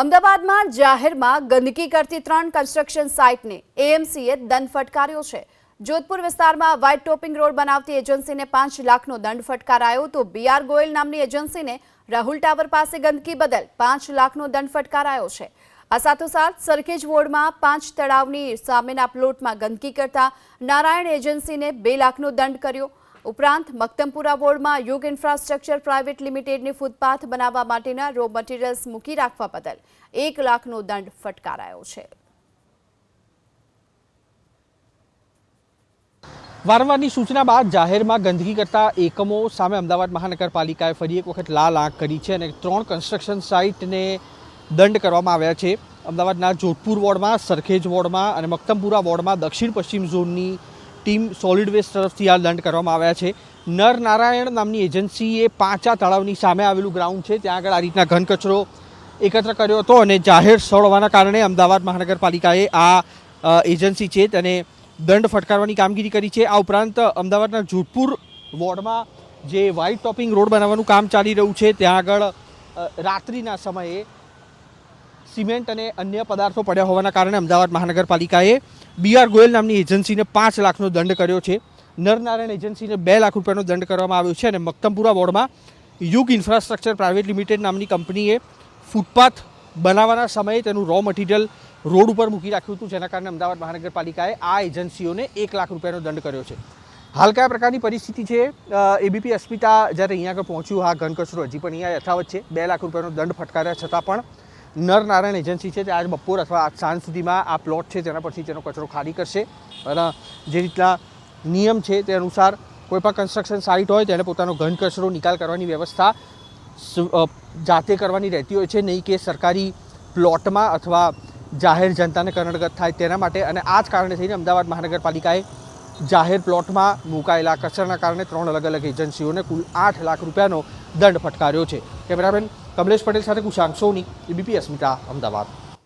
અમદાવાદમાં જાહેરમાં ગંદકી કરતી ત્રણ કન્સ્ટ્રક્શન સાઇટને એએમસીએ દંડ ફટકાર્યો છે. જોધપુર વિસ્તારમાં વ્હાઇટ ટોપિંગ રોડ બનાવતી એજન્સીને પાંચ લાખનો દંડ ફટકારાયો તો બીઆર ગોયલ નામની એજન્સીને રાહુલ ટાવર પાસે ગંદકી બદલ પાંચ લાખનો દંડ ફટકારાયો છે. આ સાથોસાથ સરખેજ વોર્ડમાં પાંચ તળાવની સામેના પ્લોટમાં ગંદકી કરતા નારાયણ એજન્સીને બે લાખનો દંડ કર્યો. ઉપરાંત મક્તમપુરા વોર્ડમાં યુગ ઇન્ફ્રાસ્ટ્રક્ચર પ્રાઇવેટ લિમિટેડની ફૂટપાથ બનાવવા માટેના રો મટીરીયલ્સ મૂકી રાખવા બદલ એક લાખનો દંડ ફટકારાયો છે. વારંવારની સૂચના બાદ જાહેરમાં ગંદકી કરતા એકમો સામે અમદાવાદ મહાનગરપાલિકાએ ફરી એક વખત લાલ આંખ કરી છે અને ત્રણ કન્સ્ટ્રક્શન સાઇટને દંડ કરવામાં આવ્યા છે. અમદાવાદના જોધપુર વોર્ડમાં, સરખેજ વોર્ડમાં અને મક્તમપુરા વોર્ડમાં દક્ષિણ પશ્ચિમ ઝોનની ટીમ સોલિડ વેસ્ટ તરફથી આ દંડ કરવામાં આવ્યા છે. નર નારાયણ નામની એજન્સીએ પાંચા તળાવની સામે આવેલું ગ્રાઉન્ડ છે. ત્યાં આગળ આ રીતના ઘન કચરો એકત્ર કર્યો હતો અને જાહેર સ્થળ હોવાના કારણે અમદાવાદ મહાનગરપાલિકાએ આ એજન્સી છે તેને દંડ ફટકારવાની કામગીરી કરી છે. આ ઉપરાંત અમદાવાદના જોધપુર વોર્ડમાં જે વ્હાઇટ ટોપિંગ રોડ બનાવવાનું કામ ચાલી રહ્યું છે, ત્યાં આગળ રાત્રિના સમયે સિમેન્ટ અને અન્ય પદાર્થો પડ્યા હોવાના કારણે અમદાવાદ મહાનગરપાલિકાએ બીઆર ગોયલ નામની એજન્સીને પાંચ લાખનો દંડ કર્યો છે. નરનારાયણ એજન્સીને બે લાખ રૂપિયાનો દંડ કરવામાં આવ્યો છે અને મક્તમપુરા વોર્ડમાં યુગ ઇન્ફ્રાસ્ટ્રક્ચર પ્રાઇવેટ લિમિટેડ નામની કંપનીએ ફૂટપાથ બનાવવાના સમયે તેનું રો મટીરિયલ રોડ ઉપર મૂકી રાખ્યું હતું, જેના કારણે અમદાવાદ મહાનગરપાલિકાએ આ એજન્સીઓને એક લાખ રૂપિયાનો દંડ કર્યો છે. હાલ કયા પ્રકારની પરિસ્થિતિ છે? એબીપી અસ્મિતા જ્યારે અહીંયા આગળ પહોંચ્યું, હા, ઘન કચરો હજી પણ અહીંયા યથાવત છે. બે લાખ રૂપિયાનો દંડ ફટકાર્યા છતાં પણ નર નારાયણ એજન્સી છે તે આજ બપોર અથવા આજ સાંજ સુધીમાં આ પ્લોટ છે, તેના પરથી તેનો કચરો ખાલી કરશે. અને જે રીતના નિયમ છે તે અનુસાર કોઈ પણ કન્સ્ટ્રક્શન સાઇટ હોય તેને પોતાનો ઘન કચરો નિકાલ કરવાની વ્યવસ્થા જાતે કરવાની રહેતી હોય છે. નહીં કે સરકારી પ્લોટમાં અથવા જાહેર જનતાને કરણગત થાય તેના માટે. અને આ જ કારણે થઈને અમદાવાદ મહાનગરપાલિકાએ જાહેર પ્લોટમાં મુકાયેલા કચરાના કારણે ત્રણ અલગ અલગ એજન્સીઓને કુલ આઠ લાખ રૂપિયાનો દંડ ફટકાર્યો છે. કેમેરામેન કમલેશ પટેલ સાથે કુશાંક સોની, એબીપી અસ્મિતા, અમદાવાદ.